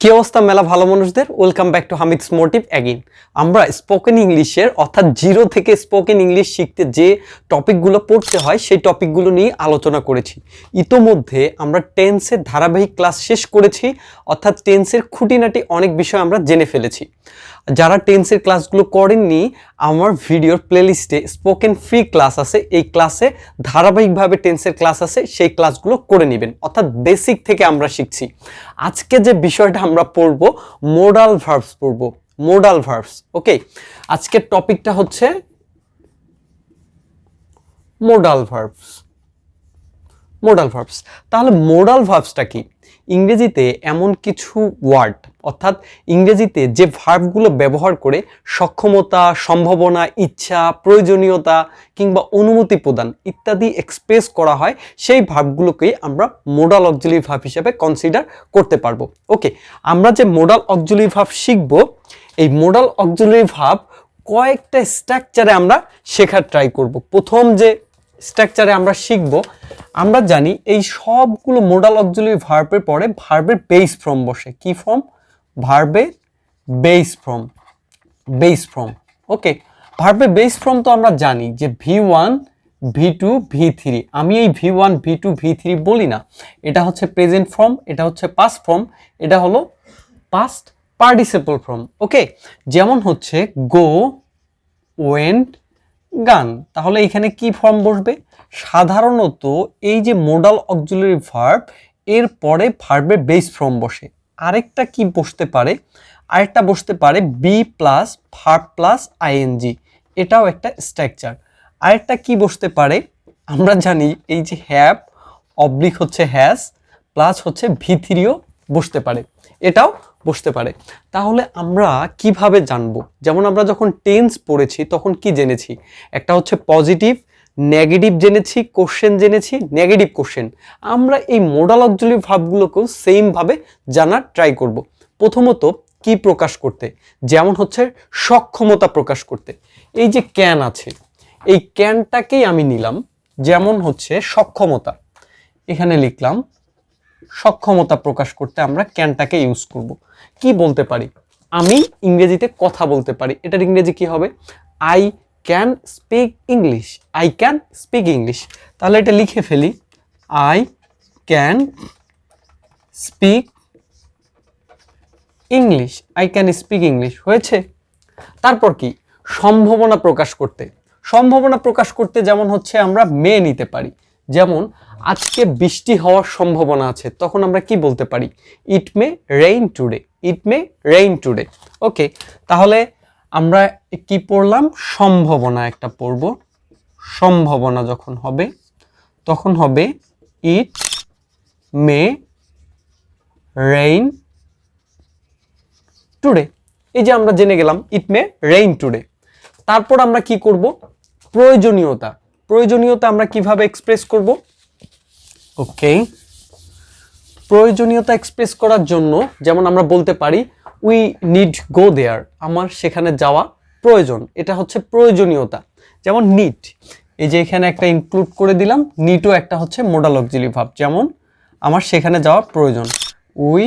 কি অবস্থা মেলা ভালো মানুষদের? ওয়েলকাম ব্যাক টু হামিদ স্মোটিভ অ্যাগিন আমরা স্পোকেন ইংলিশের অর্থাৎ জিরো থেকে স্পোকেন ইংলিশ শিখতে যে টপিকগুলো পড়তে হয়, সেই টপিকগুলো নিয়ে আলোচনা করেছি। ইতোমধ্যে আমরা টেন্সের ধারাবাহিক ক্লাস শেষ করেছি, অর্থাৎ টেন্সের খুঁটিনাটি অনেক বিষয় আমরা জেনে ফেলেছি। যারা টেন্সের ক্লাসগুলো করেননি, আমার ভিডিওর প্লেলিস্টে স্পোকেন ফ্রি ক্লাস আছে। এই ক্লাসে ধারাবাহিকভাবে টেন্সের ক্লাস আছে, সেই ক্লাসগুলো করে নেবেন। অর্থাৎ বেসিক থেকে আমরা শিখছি। আজকে যে বিষয়টা আমরা পড়ব মোডাল ভার্বস পড়ব। মোডাল ভার্বস ওকে আজকের টপিকটা হচ্ছে মোডাল ভার্বস মোডাল ভার্বস তাহলে মোডাল ভার্বসটা কি? ইংরেজিতে এমন কিছু ওয়ার্ড অর্থাৎ ইংরেজিতে যে ভার্বগুলো ব্যবহার করে সক্ষমতা, সম্ভাবনা, ইচ্ছা, প্রয়োজনীয়তা কিংবা অনুমতি প্রদান ইত্যাদি এক্সপ্রেস করা হয়, সেই ভার্বগুলোকেই আমরা মোডাল অক্সিলারি ভার্ব হিসেবে কনসিডার করতে পারব। ওকে আমরা যে মোডাল অক্সিলারি ভার্ব শিখব, এই মোডাল অক্সিলারি ভার্ব কয়েকটা স্ট্রাকচারে আমরা শেখার ট্রাই করব। প্রথম যে স্ট্রাকচারে আমরা শিখব, আমরা জানি এই সবগুলো মোডাল অক্সিলারি ভার্বের পরে ভার্বের বেস ফর্ম বসে। কি ফর্ম ভার্বের base from base from okay ভার্বের বেস ফ্রম তো আমরা জানি যে V one V two V three আমি এই V one V two V three বলি না। এটা হচ্ছে প্রেজেন্ট ফর্ম এটা হচ্ছে পাস্ট ফর্ম এটা হলো পাস্ট পার্টিসিপল ফর্ম ওকে যেমন হচ্ছে গো ওয়েন্ট গান তাহলে এখানে কি ফর্ম বসবে? সাধারণত এই যে মোডাল অক্সিলারি ভার্ব এর পরে ভার্বের বেস ফর্ম বসে। আরেকটা কি বসতে পারে? আরেকটা বসতে পারে B plus verb plus ING এটাও একটা স্ট্রাকচার আরেকটা কি বসতে পারে? আমরা জানি এই যে হ্যাভ অবলিক হচ্ছে হ্যাজ প্লাস হচ্ছে ভিথিরিও বসতে পারে। এটাও বসতে পারে। তাহলে আমরা কীভাবে জানব? যেমন আমরা যখন টেন্স পড়েছি, তখন কি জেনেছি? একটা হচ্ছে পজিটিভ নেগেটিভ জেনেছি কোশ্চেন জেনেছি নেগেটিভ কোশ্চেন আমরা এই মোডাল অক্সিলারি ভাবগুলোকেও সেমভাবে জানার ট্রাই করব। প্রথমত, কি প্রকাশ করতে? যেমন হচ্ছে, সক্ষমতা প্রকাশ করতে। এই যে ক্যান আছে, এই ক্যানটাকেই আমি নিলাম। যেমন হচ্ছে, সক্ষমতা। এখানে লিখলাম, সক্ষমতা প্রকাশ করতে আমরা ক্যানটাকে ইউজ করব। কি বলতে পারি? আমি ইংরেজিতে কথা বলতে পারি। এটার ইংরেজি কি হবে? I can speak English I can speak English তাহলে এটা লিখে ফেলি। I can speak English I can speak English হয়েছে? তারপর কি? সম্ভাবনা প্রকাশ করতে। সম্ভাবনা প্রকাশ করতে যেমন হচ্ছে আমরা মেয়ে নিতে পারি। যেমন, আজকে বৃষ্টি হওয়ার সম্ভাবনা আছে। তখন আমরা কি বলতে পারি? It may rain today it may rain today okay তাহলে আমরা কি পড়লাম? সম্ভাবনা একটা পড়ব। সম্ভাবনা যখন হবে, তখন হবে ইট মে রেইন টুডে। এই যে আমরা জেনে গেলাম, ইট মে রেইন টুডে। তারপর আমরা কি করব? প্রয়োজনীয়তা। প্রয়োজনীয়তা আমরা কীভাবে এক্সপ্রেস করব? ওকে প্রয়োজনীয়তা এক্সপ্রেস করার জন্য যেমন আমরা বলতে পারি উই নিড গো দেয়ার আমার সেখানে যাওয়া প্রয়োজন, এটা হচ্ছে প্রয়োজনীয়তা। যেমন নিট এই যে এখানে একটা ইনক্লুড করে দিলাম নিটও একটা হচ্ছে মোডাল অক্সিলি ভাব যেমন আমার সেখানে যাওয়া প্রয়োজন। উই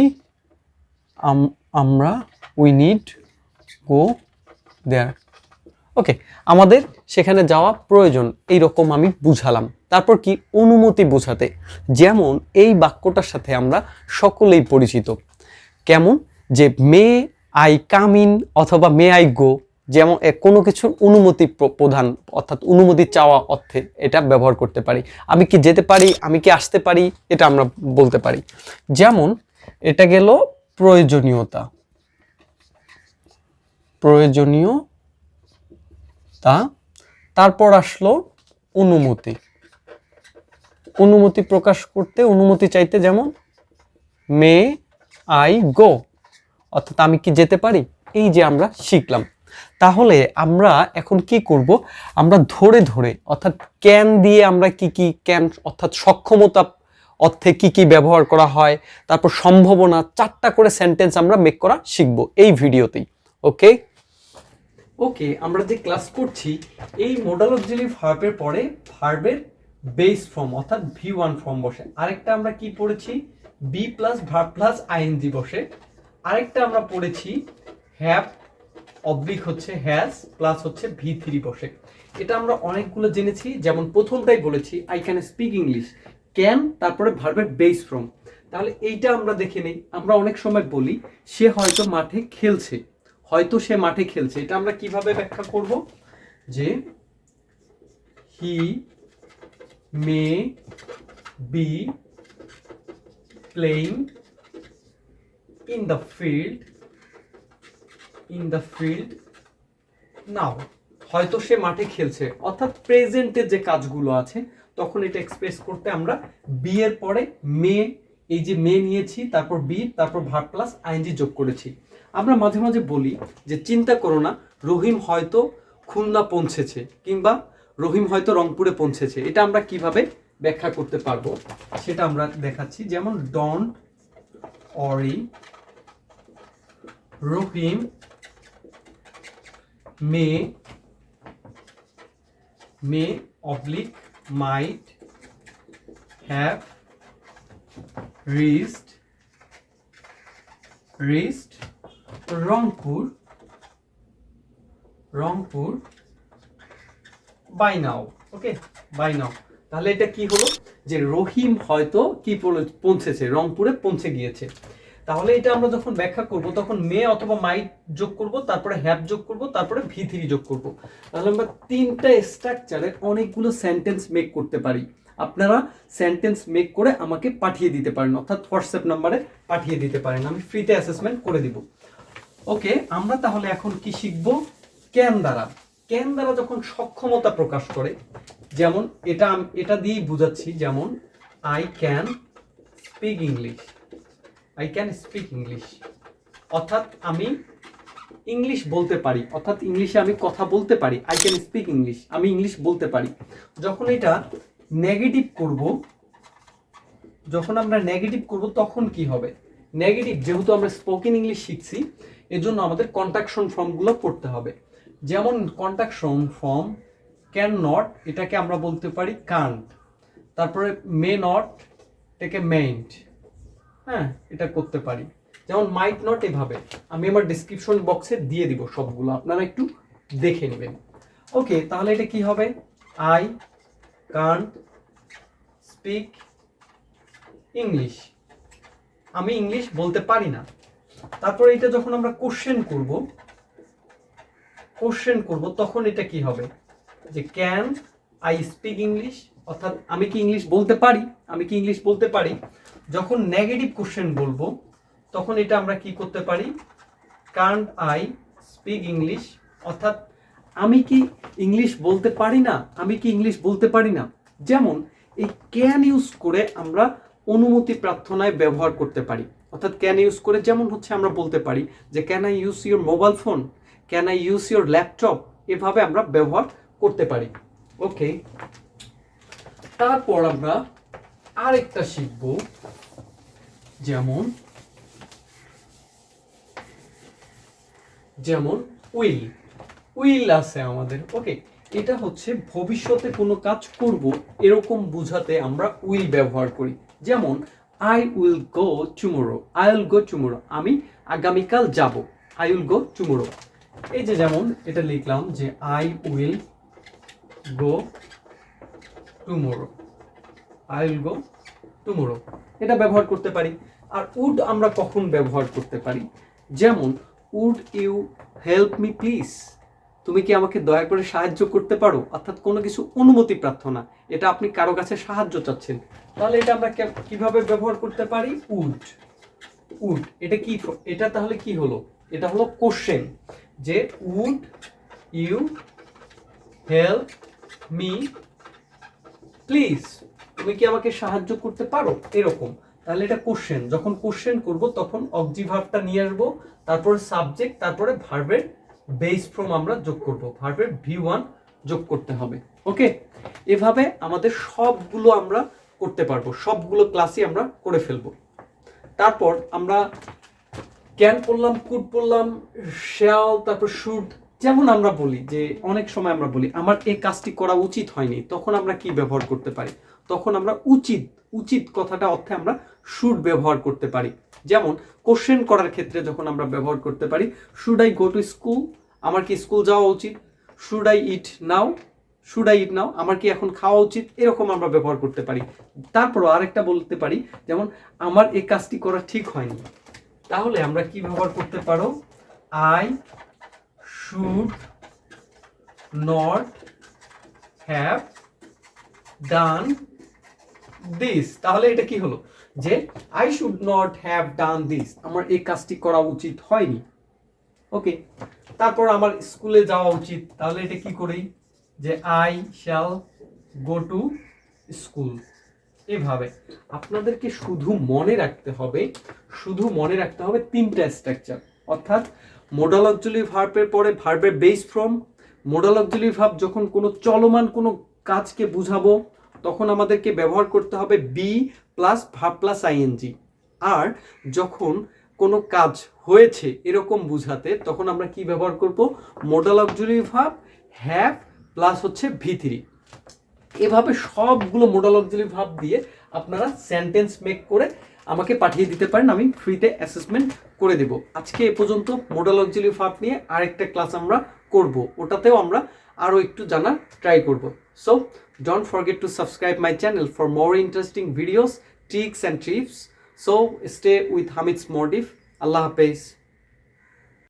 আমরা উই নিড গো দেয়ার ওকে আমাদের সেখানে যাওয়া প্রয়োজন, এই রকম আমি বুঝালাম। তারপর কি? অনুমতি বোঝাতে। যেমন এই বাক্যটার সাথে আমরা সকলেই পরিচিত। কেমন? যে মে আই কাম ইন অথবা মে আই গো, যেমন কোনো কিছুর অনুমতি প্র- প্রদান অর্থাৎ অনুমতি চাওয়া অর্থে এটা ব্যবহার করতে পারি। আমি কি যেতে পারি? আমি কি আসতে পারি? এটা আমরা বলতে পারি। যেমন, এটা গেল প্রয়োজনীয়তা। প্রয়োজনীয়তা, তারপর আসলো অনুমতি। অনুমতি প্রকাশ করতে, অনুমতি চাইতে যেমন, মে আই গো। অর্থাৎ আমি কি যেতে পারি? এই যে আমরা শিখলাম। তাহলে আমরা এখন কি করব? আমরা ধরে ধরে, অর্থাৎ ক্যান দিয়ে আমরা কি কি ক্যান অর্থাৎ সক্ষমতা অর্থে কি কি ব্যবহার করা হয়, তারপর সম্ভাবনা, চারটা করে সেন্টেন্স আমরা মেক করা শিখব এই ভিডিওতেই। ওকে ওকে আমরা যে ক্লাস করছি, এই মোডাল অক্সিলারি ভার্বের পরে ভার্বের বেস ফর্ম অর্থাৎ ভি ওয়ান ফর্ম বসে। আরেকটা আমরা কি পড়েছি? B plus verb plus ING বসে। আরেকটা আমরা পড়েছি হ্যাভ অবলিক হচ্ছে হ্যাজ, প্লাস হচ্ছে ভি থ্রি বসে। এটা আমরা অনেকগুলো জেনেছি, যেমন প্রথমটাই বলেছি I can speak English can তারপরে ভার্বের বেস ফ্রম তাহলে এইটা আমরা দেখে নেই, আমরা অনেক সময় বলি, সে হয়তো মাঠে খেলছে, হয়তো সে মাঠে খেলছে। এটা আমরা কীভাবে ব্যাখ্যা করব? যে he may be playing in the field, in the field now হয়তো সে মাঠে খেলছে। অর্থাৎ প্রেজেন্টের যে কাজগুলো আছে, তখন এটা এক্সপ্রেস করতে আমরা বি এর পরে মে, এই যে মে নিয়েছি, তারপর বি তারপর ভার প্লাস আইনজি যোগ করেছি। আমরা মাঝে মাঝে বলি যে, চিন্তা করো না, রহিম হয়তো খুলনা পৌঁছেছে কিংবা রহিম হয়তো রংপুরে পৌঁছেছে। এটা আমরা কীভাবে ব্যাখ্যা করতে পারব, সেটা আমরা দেখাচ্ছি। যেমন don't worry Rahim, may may oblique might have reached reached Rangpur Rangpur by now okay? By now তাহলে এটা কি হলো? যে রহিম হয়তো কি পৌঁছে- পৌঁছেছে, রংপুরে পৌঁছে গিয়েছে। তাহলে এটা আমরা যখন ব্যাখ্যা করব, তখন মে অথবা মাইট যোগ করব, তারপরে হ্যাভ যোগ করব, তারপরে ভি থ্রি যোগ করব। তাহলে আমরা তিনটা স্ট্রাকচারে অনেকগুলো সেন্টেন্স মেক করতে পারি। আপনারা সেন্টেন্স মেক করে আমাকে পাঠিয়ে দিতে পারেন, অর্থাৎ হোয়াটসঅ্যাপ নাম্বারে পাঠিয়ে দিতে পারেন। আমি ফ্রিতে অ্যাসেসমেন্ট করে দিব। ওকে আমরা তাহলে এখন কি শিখব? ক্যান দ্বারা। ক্যান দ্বারা যখন সক্ষমতা প্রকাশ করে, যেমন এটা এটা দিয়েই বুঝাচ্ছি, যেমন I can speak English I can speak English অর্থাৎ আমি ইংলিশ বলতে পারি। অর্থাৎ ইংলিশে আমি কথা বলতে পারি। আই ক্যান স্পিক ইংলিশ আমি ইংলিশ বলতে পারি। যখন এটা নেগেটিভ করব, যখন আমরা নেগেটিভ করব, তখন কি হবে? নেগেটিভ যেহেতু আমরা স্পোকেন ইংলিশ শিখছি, এজন্য আমাদের কন্ট্রাকশন ফর্মগুলো পড়তে হবে। যেমন কন্ট্রাকশন ফর্ম ক্যান নট এটাকে আমরা বলতে পারি কান্ট তারপরে মে নট এটাকে মেইন্ট হ্যাঁ এটা করতে পারি। যেমন মাইট নট এভাবে। আমি আমার ডিসক্রিপশন বক্সে দিয়ে দিব সবগুলো। আপনারা একটু দেখে নেবেন। ওকে তাহলে এটা কি হবে? আই কান্ট স্পিক ইংলিশ আমি ইংলিশ বলতে পারি না। তারপরে এটা যখন আমরা কোশ্চেন করব কোশ্চেন করব, তখন এটা কি হবে? যে ক্যান আই স্পিক ইংলিশ অর্থাৎ আমি কি ইংলিশ বলতে পারি? আমি কি ইংলিশ বলতে পারি? যখন নেগেটিভ কোশ্চেন বলব, তখন এটা আমরা কি করতে পারি? কান্ট আই স্পিক ইংলিশ অর্থাৎ আমি কি ইংলিশ বলতে পারি না? আমি কি ইংলিশ বলতে পারি না? যেমন, এই ক্যান ইউজ করে আমরা অনুমতি প্রার্থনায় ব্যবহার করতে পারি। অর্থাৎ ক্যান ইউজ করে যেমন হচ্ছে আমরা বলতে পারি যে can I use your mobile phone can I use your laptop এভাবে আমরা ব্যবহার করতে পারি। ওকে তারপর আমরা আরেকটা শিখব। যেমন যেমন উইল। উইল আছে আমাদের, ওকে। এটা হচ্ছে ভবিষ্যতে কোনো কাজ করব এরকম বুঝাতে আমরা উইল ব্যবহার করি। যেমন I will go tomorrow I will go tomorrow আমি আগামীকাল যাব আই উইল গো টুমোরো এই যে যেমন, এটা লিখলাম যে I will go tomorrow I will go tomorrow এটা ব্যবহার করতে পারি। আর উড আমরা কখন ব্যবহার করতে পারি? যেমন would you help me please তুমি কি আমাকে দয়া করে সাহায্য করতে পারো? অর্থাৎ কোনো কিছু অনুমতি প্রার্থনা। এটা আপনি কারও কাছে সাহায্য চাচ্ছেন। তাহলে এটা আমরা কীভাবে ব্যবহার করতে পারি? উড উড এটা কি এটা তাহলে কি হলো? এটা হলো কোশ্চেন যে would you help me please তুমি কি আমাকে সাহায্য করতে পারো? এরকম। তাহলে এটা কোশ্চেন যখন কোশ্চেন করব, তখন অবজি নিয়ে আসব, তারপরে সাবজেক্ট তারপরে ভার্বের বেস ফ্রম আমরা যোগ করব। ভার্বের ভি ওয়ান যোগ করতে হবে। ওকে এভাবে আমাদের সবগুলো আমরা করতে পারব। সবগুলো ক্লাসই আমরা করে ফেলব। তারপর আমরা ক্যান পড়লাম কুড পড়লাম শ্যাল তারপর শুড যেমন আমরা বলি, যে অনেক সময় আমরা বলি, আমার এই কাজটি করা উচিত হয়নি। তখন আমরা কি ব্যবহার করতে পারি? তখন আমরা উচিত উচিত কথাটা অর্থে আমরা শুড ব্যবহার করতে পারি। যেমন কোশ্চেন করার ক্ষেত্রে যখন আমরা ব্যবহার করতে পারি should I go to school আমার কি স্কুল যাওয়া উচিত? Should I eat now should I eat now আমার কি এখন খাওয়া উচিত? এরকম আমরা ব্যবহার করতে পারি। তারপরও আরেকটা বলতে পারি, যেমন, আমার এই কাজটি করা ঠিক হয়নি। তাহলে আমরা কি ব্যবহার করতে পারো? I should not have done this তাহলে এটা কি হলো? যে I should not have done this আমার এই কাজটি করা উচিত হয়নি। ওকে তারপর আমার স্কুলে যাওয়া উচিত। তাহলে এটা কি করি? যে I shall go to school এভাবে। আপনাদেরকে শুধু মনে রাখতে হবে, শুধু মনে রাখতে হবে তিনটা স্ট্রাকচার অর্থাৎ মোডাল অক্সিলারি ভার্বের পরে ভার্বের base from modal auxiliary verb যখন কোনো চলমান কোনো কাজকে বুঝাবো তখন আমাদেরকে ব্যবহার করতে হবে B plus verb plus ING আর যখন কোনো কাজ হয়েছে এরকম বুঝাতে, তখন আমরা কি ব্যবহার করব? Modal auxiliary verb have plus হচ্ছে ভি থ্রি এভাবে সবগুলো মোডাল অক্সিলারি ভাব দিয়ে আপনারা সেন্টেন্স মেক করে আমাকে পাঠিয়ে দিতে পারেন, আমি ফ্রিতে অ্যাসেসমেন্ট করে দেব। আজকে এ পর্যন্ত মোডাল অক্সিলারি ভাব নিয়ে আরেকটা ক্লাস আমরা করব। ওটাতেও আমরা আরও একটু জানার ট্রাই করব। So Don't forget to subscribe my channel for more interesting videos, tricks and tips. So stay with Hamid's Motive. Allah Hafiz.